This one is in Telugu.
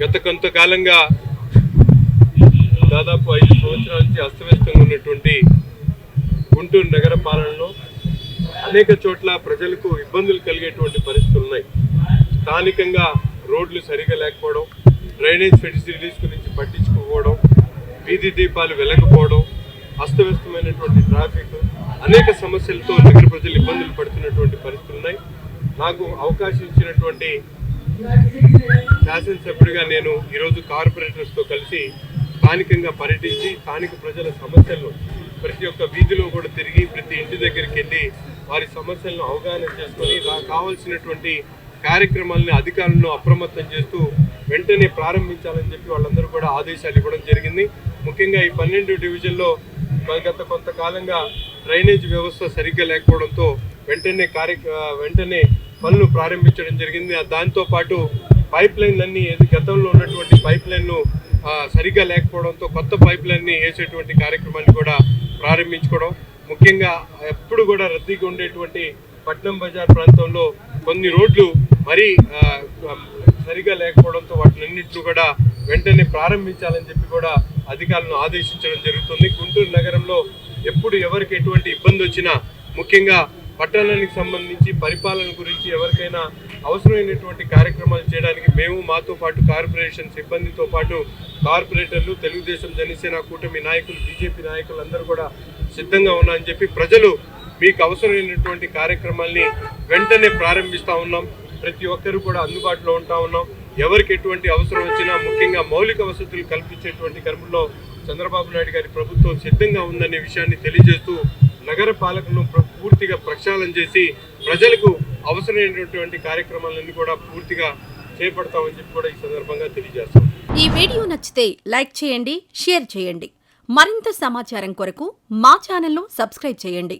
గత కొంతకాలంగా దాదాపు ఐదు సంవత్సరాల నుంచి అస్తవ్యస్తంగా ఉన్నటువంటి గుంటూరు నగర పాలనలో అనేక చోట్ల ప్రజలకు ఇబ్బందులు కలిగేటువంటి పరిస్థితులు ఉన్నాయి. స్థానికంగా రోడ్లు సరిగా లేకపోవడం డ్రైనేజ్ ఫెసిలిటీస్ గురించి పట్టించుకోకపోవడం వీధి దీపాలు వెలగకపోవడం అస్తవ్యస్తమైనటువంటి ట్రాఫిక్ అనేక సమస్యలతో నగర ప్రజలు ఇబ్బందులు పడుతున్నటువంటి పరిస్థితులు ఉన్నాయి. నాకు అవకాశం ఇచ్చినటువంటి శాసనసభ్యుడిగా నేను ఈరోజు కార్పొరేటర్స్తో కలిసి స్థానికంగా పర్యటించి స్థానిక ప్రజల సమస్యలను ప్రతి ఒక్క వీధిలో కూడా తిరిగి ప్రతి ఇంటి దగ్గరికి వెళ్ళి వారి సమస్యలను అవగాహన చేసుకొని కావాల్సినటువంటి కార్యక్రమాలని అధికారులను అప్రమత్తం చేస్తూ వెంటనే ప్రారంభించాలని చెప్పి వాళ్ళందరూ కూడా ఆదేశాలు ఇవ్వడం జరిగింది. ముఖ్యంగా ఈ పన్నెండు డివిజన్లో మరి గత కొంతకాలంగా డ్రైనేజ్ వ్యవస్థ సరిగ్గా లేకపోవడంతో వెంటనే కార్య వెంటనే పనులు ప్రారంభించడం జరిగింది. దాంతోపాటు పైప్ లైన్ గతంలో ఉన్నటువంటి పైప్ లైన్ను సరిగ్గా లేకపోవడంతో కొత్త పైప్ లైన్ని వేసేటువంటి కార్యక్రమాన్ని కూడా ప్రారంభించుకోవడం. ముఖ్యంగా ఎప్పుడు కూడా రద్దీగా ఉండేటువంటి పట్నం బజార్ ప్రాంతంలో కొన్ని రోడ్లు మరీ సరిగా లేకపోవడంతో వాటినన్నింటినీ కూడా వెంటనే ప్రారంభించాలని చెప్పి కూడా అధికారులను ఆదేశించడం జరుగుతుంది. గుంటూరు నగరంలో ఎప్పుడు ఎవరికి ఎటువంటి ఇబ్బంది వచ్చినా ముఖ్యంగా పట్టణానికి సంబంధించి పరిపాలన గురించి ఎవరికైనా అవసరమైనటువంటి కార్యక్రమాలు చేయడానికి మేము మాతో పాటు కార్పొరేషన్ సిబ్బందితో పాటు కార్పొరేటర్లు తెలుగుదేశం జనసేన కూటమి నాయకులు బీజేపీ నాయకులు అందరూ కూడా సిద్ధంగా ఉన్నారని చెప్పి ప్రజలు మీకు అవసరమైనటువంటి కార్యక్రమాల్ని వెంటనే ప్రారంభిస్తూ ఉన్నాం. ప్రతి ఒక్కరు కూడా అందుబాటులో ఉంటా ఉన్నాం. ఎవరికి ఎటువంటి అవసరం వచ్చినా ముఖ్యంగా మౌలిక వసతులు కల్పించేటువంటి క్రమంలో చంద్రబాబు నాయుడు గారి ప్రభుత్వం సిద్ధంగా ఉందనే విషయాన్ని తెలియజేస్తూ నగర పాలకులను పూర్తిగా ప్రక్షాళన చేసి ప్రజలకు అవసరమైనటువంటి కార్యక్రమాలన్నీ కూడా పూర్తిగా చేపడతామని చెప్పి కూడా ఈ సందర్భంగా తెలియజేస్తాం. ఈ వీడియో నచ్చితే లైక్ చేయండి షేర్ చేయండి. మరింత సమాచారం కొరకు మా ఛానల్ను సబ్స్క్రైబ్ చేయండి.